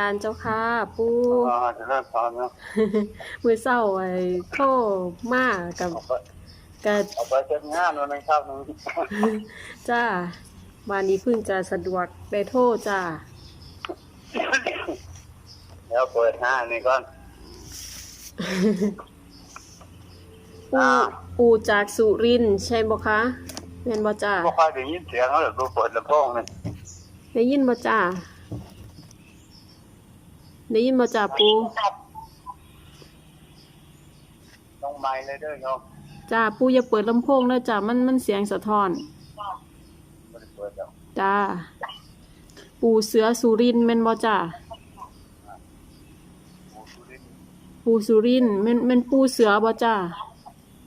การเจ้าค่ะปูอ๋อจะเริ่มสอนเนาะมือเศร้าไอ้โทรมากับเอาไปกับเอาไปเช็ดงานวันนึงครับหนึงจ้าวันนี้เพิ่งจะสะดวกได้โทรจ้าแล้วเปิดหน้านี่ก่อนปูอ่าปูจากสุรินทร์ใช่บ่คะแม่นบ่จ้าบ่ค่อยได้ยินเสียงเขาหรอกดูเปิดลำโพงนี่ได้ยินบ่จ้า ได้ยินบ่จ้าปูต้องไม้เลยเด้อโยมจ้าปูอย่าเปิดลำโพงเด้อจ้ามันมันเสียงสะท้อน บ่ได้เปิดแล้วจ้า ปูเสือสุรินทร์แม่นบ่จ้าผู้สุรินทร์ปูสุรินทร์แม่นแม่นปูเสือบ่จ้า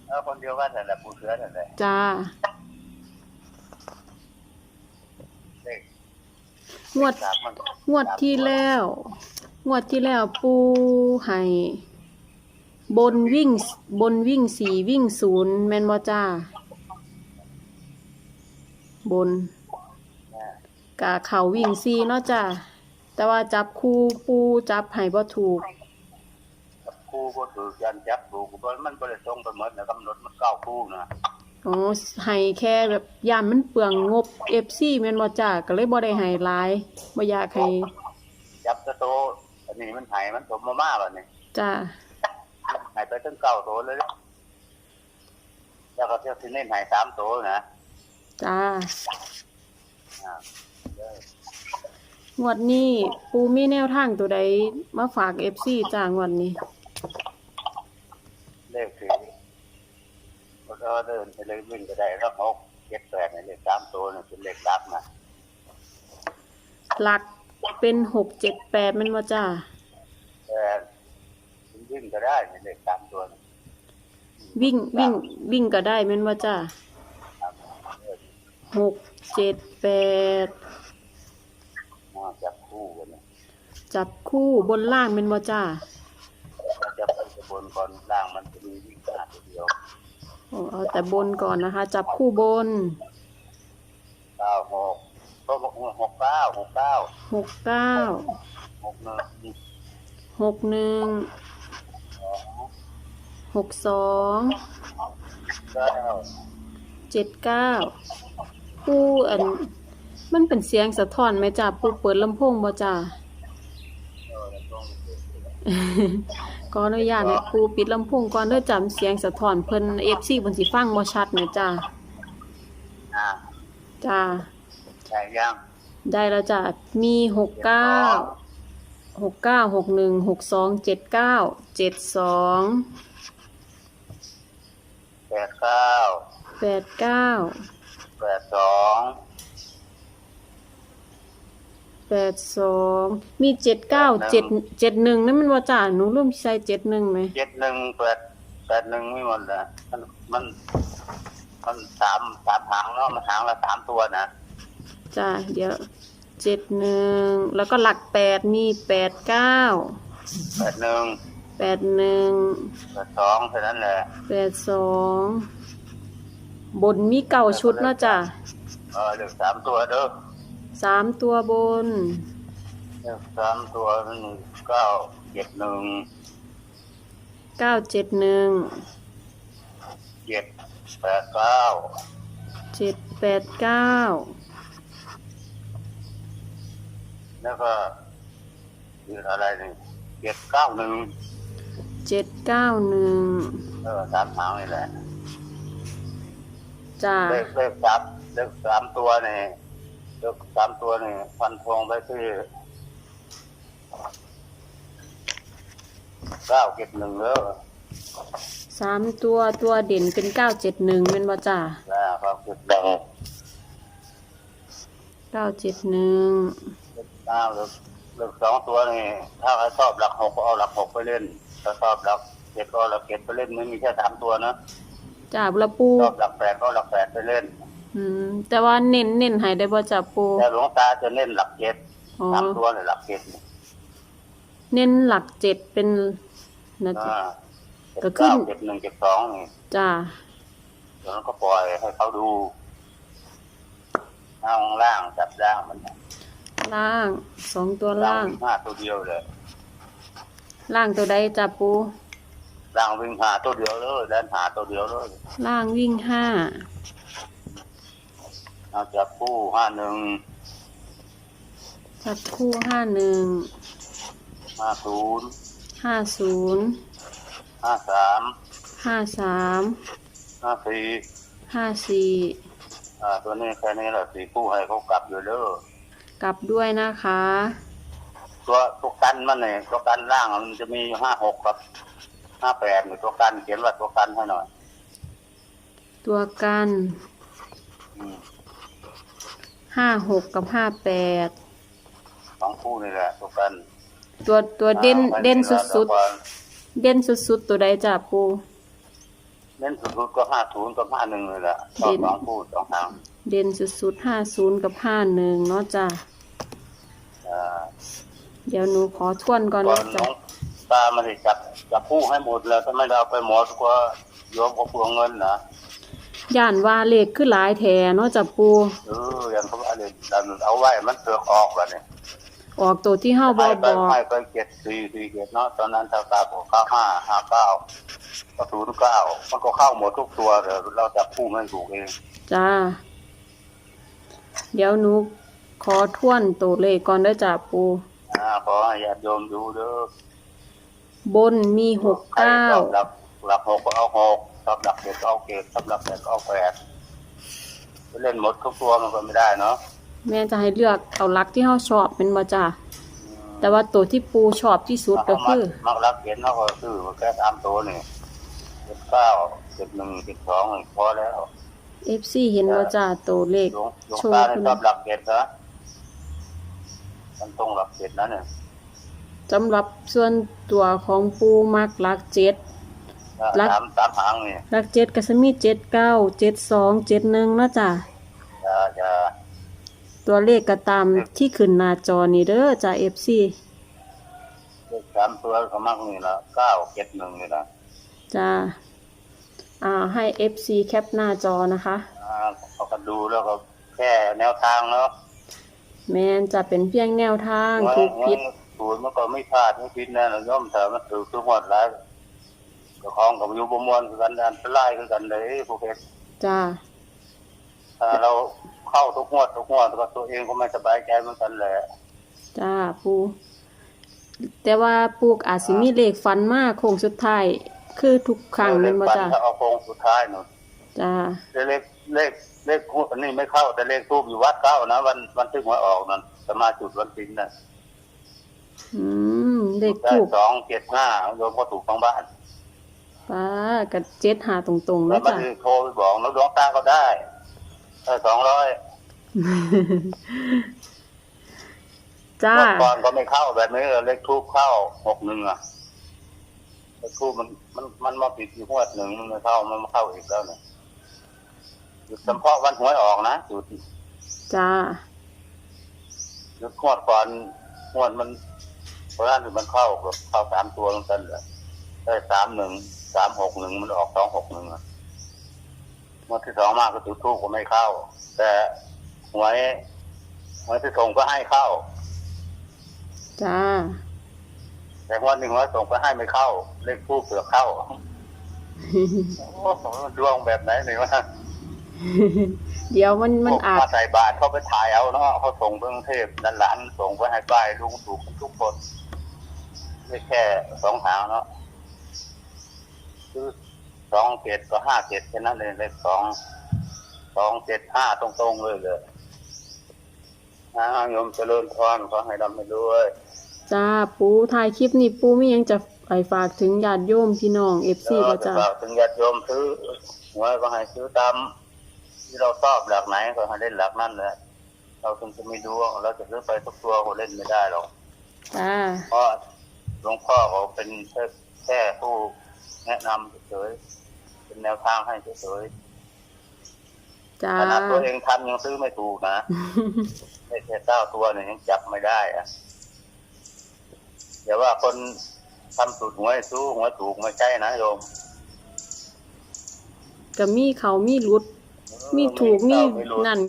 เออคนเดียวกันนั่นแหละผู้เสือนั่นแหละจ้า เลขงวด สามมันงวดที่แล้ว งวดที่แล้วปูให้บนวิ่งบนวิ่งสี่วิ่งศูนย์แม่นบ่จ้า บนนะกะเขาวิ่งสี่เนาะจ้าแต่ว่าจับคู่ปูจับให้บ่ถูกกับครูบ่ถูกยันจับถูกบ่มันบ่ได้ตรงไปหมดนะกำหนดมันเก้าคู่นะอ๋อให้แค่แบบย่านมันเปลืองงบ FC แม่นบ่จ้าก็เลยบ่ได้ให้หลายบ่อยากให้จับตะโต อันนี้มันหายมันสมมามาแล้วนี่จ้าหายไปถึงเก้าโตเลย แล้วก็เที่ยวที่เล่นหายสามโตนะจ้าอ่าเด้องวดนี้ปูมีแนวทางตัวใดมาฝาก FC จ้างวดนี้เลขสี่แล้วก็เดินไปเลยวิ่งก็ได้แล้วหกเจ็ดแปดในเลขสามตัวเนี่ยเป็นเลขลับนะหลัก เป็นหกเจ็ดแปดมันว่าจ้าแต่วิ่งก็ได้ในเลขสามตัวเนี่ยวิ่งวิ่งวิ่งก็ได้แมันว่าจ้าครับเออหกเจ็ดแปดมาจับคู่กันเนี่ยจับคู่บนล่างแมันว่าจ้าจะไปกระบวนก่อนล่างมันจะมีวิ่งขนาดเดียวโอ้เอาแต่บนก่อนนะคะ จับคู่บนเก้าหก ก็หกหกเก้าหกเก้าหกเก้าหกหนึ่งหกหนึ่งสองหกสองเก้าเจ็ดเก้าปูอัน มันเป็นเสียงสะท้อนไหมจ้าปูเปิดลำโพงบ่จ้าเออแล้วต้องไปเนุญาตให้ปูปิดลำโพงก่อนเด้อจำเสียงสะท้อนเพิ่น FC เพิ่นสิฟังบ่ชัดแหมจ้าจ้า ใช่ยังได้แล้วจ้ะมีหกเก้าหกเก้าหกหนึ่งหกสองเจ็ดเก้าเจ็ดสองแปดเก้าแปดเก้าแปดสองแปดสองมีเจ็ดเก้าเจ็ดเจ็ดหนึ่งนั่นมันว่าจ้าหนูร่วมใช้เจ็ดหนึ่งไหมเจ็ดหนึ่งแปดแปดหนึ่งไม่หมดนะมันมันมันสามสามหางเนาะมันหางละสามตัวนะ จ้าเดี๋ยวเจ็ดหนึ่งแล้วก็หลักแปดมีแปดเก้าแปดหนึ่งแปดหนึ่งแปดสองเท่านั้นแหละแปดสองบนมีเก่าชุดเนาะจ้ะเออเลือกสามตัวเด้อสามตัวบนเลือกสามตัวมันเก้าเจ็ดหนึ่งเก้าเจ็ดหนึ่งเจ็ดแปดเก้าเจ็ดแปดเก้า แล้วก็คืออะไรนี่เจ็ดเก้าหนึ่งเจ็ดเก้าหนึ่งเออสามหางนี่แหละจ้าเลขเลขสามเลขสามตัวนี่เลขสามตัวนี่ฟันธงไปที่เก้าเจ็ดหนึ่งเด้อสามตัวตัวเด่นเป็นเก้าเจ็ดหนึ่งเป็นว่าจ้าแล้วความคิดแดงเก้าเจ็ดหนึ่ง เลขเก้าเลขเลขสองตัวนี่ถ้าใครชอบหลักหกก็เอาหลักหกไปเล่นถ้าชอบหลักเจ็ดก็เอาหลักเจ็ดไปเล่นไม่มีแค่สามตัวนะจ้าละปูชอบหลักแปดก็เอาหลักแปดไปเล่น อืม แต่ว่าเน้นเน้นให้ได้บ่จ้าปูแต่หลวงตาจะเล่นหลักเจ็ดอ๋อสามตัวเลยหลักเจ็ดนี่เน้นหลักเจ็ดเป็นนะจ๊ะ อ่าก็ขึ้เจ็ดเก้านเจ็ดหนึ่งเจ็ดสองนี่จ้าแล้วก็ปล่อยให้เขาดูข้างล่างจับล่างมันน่ะ ล่างสองตัวล่าง วิ่ห้าตัวเดียวเลยล่างตัวใดจับปู ล่างวิ่งหาตัวเดียวเลยแดนหาตัวเดียวเลยล่างวิ่งห้าเอาจับคู่ห้าหนึ่งจับคู่ห้าหนึ่งห้าศูนย์ห้าศูนย์ห้าสามห้าสามห้าสี่ห้าสี่อ่าตัวนี้แค่นี้แหละสี่คู่ให้เขากลับอยู่เด้อ กลับด้วยนะคะ ตัวตัวกันมันเนี่ยตัวกันล่างมันจะมีห้าหกกับห้าแปดตัวกันเขียนว่าตัวกันให้หน่อย ตัวกันอืมห้าหกกับห้าแปดสองคู่นี่แหละตัวกันตัวตัวเด่นอ่าเด่นไว้สุดแล้วก็ๆเด่นสุดๆตัวใดจับปูเล่นสุดๆก็ห้าศูนย์กับห้าหนึ่งเลยแหละชอบเด่นสองคู่สองทาง เด่นสุดๆห้าศูนย์กับห้าหนึ่งเนาะจ้ะอ่า เดี๋ยวหนูขอทวนก่อนก่อนะนน้จ๊ะองตาไมันจับจับคู่ให้หมดแล้วถ้าไม่ได้เอาไปหมดก็โยมก็พวงเงินนะย่านว่าเลขคือหลายแถเนาะจับปูเอออย่างเขาว่าเลยดันเอาไว้มันเสือกออกแล้วเนี่ยออกตัวที่เฮาบให้อไปบอกให้ไปเจ็ดสี่สี่เจ็ดเนาะตอนนั้นตาตาบอกเก้าห้าห้าเก้าก็ศูนย์เก้ามันก็เข้าหมดทุกตัวเดี๋ยวเราจับคู่ไม่ถูกเองจ้าเดี๋ยวหนู ขอทวนตัวเลขก่อนได้อจ้ะปูอ่าขอให้ญาติโยมดูเด้อบนมีหกใครเก้าชอบหลักหลักหกก็เอาหกชอบหลักเจ็ดก็เอาเจ็ดชอบหลักแปดก็เอาแปดไปเล่นหมดทุกตัวมันก็ไม่ได้เนาะแม่จะให้เลือกเอาหลักที่เฮาชอบเป็นบ่จ้ะแต่ว่าตัวที่ปูชอบที่สุดก็คือมักรักเห็นเขาก็ซื้อมาแค่ตามตัวนี่เจ็ดเก้าเจ็ดหนึ่งเจ็ดสองพอแล้ว FC เห็นบ่จ้ะตัวเลขหลวงหลวงโชว์ตาขึ้เนี่ยนชอบหลักเจ็ดนะ มันตรงหลักเจ็ดนั้นเนี่ยสำหรับส่วนตัวของปูมักหลักเจ็ดหลัก สามสามหางนี่หลักเจ็ดก็จะมีเจ็ดเก้าเจ็ดสองเจ็ดหนึ่งนาะจ้ะ จะจะตัวเลขก็ตามที่ขึ้นหน้าจอนี่เด้อจ้ะ FC เลขสามตัวก็มักนี่ละเก้าเจ็ดหนึ่งนี่ละจ้ะอ่าให้ FC แคปหน้าจอนะคะ อ่าเขาก็ดูแล้วก็แค่แนวทางเนาะ แมนจะเป็นเพียงแนวทางว่าถูกผิดศูนย์มันก็ไม่พลาดไม่ผิดแน่นอนย่อมเถอะมันถือคือหมดแล้วเจ้าของกับอยู่บมวนคือกันอันตรายคือกันเลยพวกเอกจ้าถ้าเราเข้าทุกงวดทุกงวดก็ตัวเองก็ไม่สบายใจเหมือนกันแหละจ้าปูแต่ว่าปูกอาจสิมีเลขฟันมากโค้งสุดท้ายคือทุกครั้งแม่นบ่จ้าถ้าเอาโค้งสุดท้ายหนูจ้าเลข เลขเลขคู่อันนี้ไม่เข้า แต่เลขทูบอยู่วัดเข้านะวันวันที่หวยออกนั่นสมาจุดวันสิ้นน่ะอืมเลขได้ถูกสองเจ็ดห้าโยมก็ถูกทั้งบ้านป้ากับเจ็ดหาตรงๆแล้วเนาะมันจ้าโทรไปบอกแล้วดวงตาก็ได้ได้สองร้อยจ้า ก่อนก็ไม่เข้าแบบนี้เลขทูบเข้าหกหนึ่งอะเลขทูบมันมันมันมาปิดอยู่งวดหนึ่งมันไม่เข้ามันมาเข้าอีกแล้วเนี่ย หยุดเฉพาะวันหวยออกนะหยุดจ้าหยุดงวดก่อนงวดมันเพราะนั้นมันเข้าแบบเข้าสามตัวลงกันเลยได้สามหนึ่งสามหกหนึ่งมันออกสองหกหนึ่งอะงวดที่สองมากก็จุดทูบก็ไม่เข้า แต่หวยหวยที่ส่งก็ให้เข้า จ้า แต่งวันหนึ่งว่าส่งไปให้ไม่เข้า เลขผู้เสือกเข้า โอ้โหดวงแบบไหนหนึ่งว่า เดี๋ยวมันมันอาจมาใส่บาทเขาไปถ่ายเอาเนาะเขาส่งไปกรุงเทพดันหลานส่งไปให้ป้ายลุงถูกทุกคนไม่แค่สองหางเนาะคือสองเจ็ดก็ห้าเจ็ดแค่นั้นเลยเลขสองสองเจ็ดห้าตรงๆเลยเลยนะโยมเจริญพรขอให้ดำไปด้วยจ้าปูถ่ายคลิปนี้ปูมีหยังจะไปฝากถึงญาติโยมพี่น้อง FC แล้วบ่จะจ้าฝากถึงญาติโยมซื้อหวยก็ให้ซื้อตาม ที่เราชอบหลักไหนก็ให้เล่นหลักนั่นแหละเราถึงจะไม่ดูว่าเราจะซื้อไปทุกตัวก็เล่นไม่ได้หรอกจ้าเพราะหลวงพ่อเขาเป็นแค่แค่ผู้แนะนำเฉยๆเป็นแนวทางให้เฉยจ้าๆขนาดตัวเองทำยังซื้อไม่ถูกนะไม่แค่เก้าตัวเนี่ยยังจับไม่ได้อะอย่าว่าคนทำสูตรหวยซื้อหวยถูกไม่ใช่นะโยมก็มีเขามีรุด มีถูกมีเก้ารู้นั่น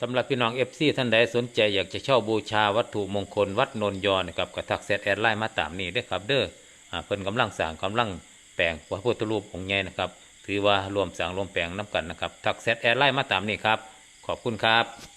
สำหรับพี่น้องเอฟซีท่านใดสนใจอยากจะเช่าบูชาวัตถุมงคลวัดนนยอนะครับกระทักแซดแอดไลน์มาตามนี้เด้อครับเด้ออ่าเพิ่นกำลังสร้างกำลังแปลงพระพุทธรูปองค์ใหญ่นะครับ ถือว่ารวมสร้างรวมแปลงน้ำกันนะครับทักแซดแอดไลน์มาตามนี้ครับ ขอบคุณครับ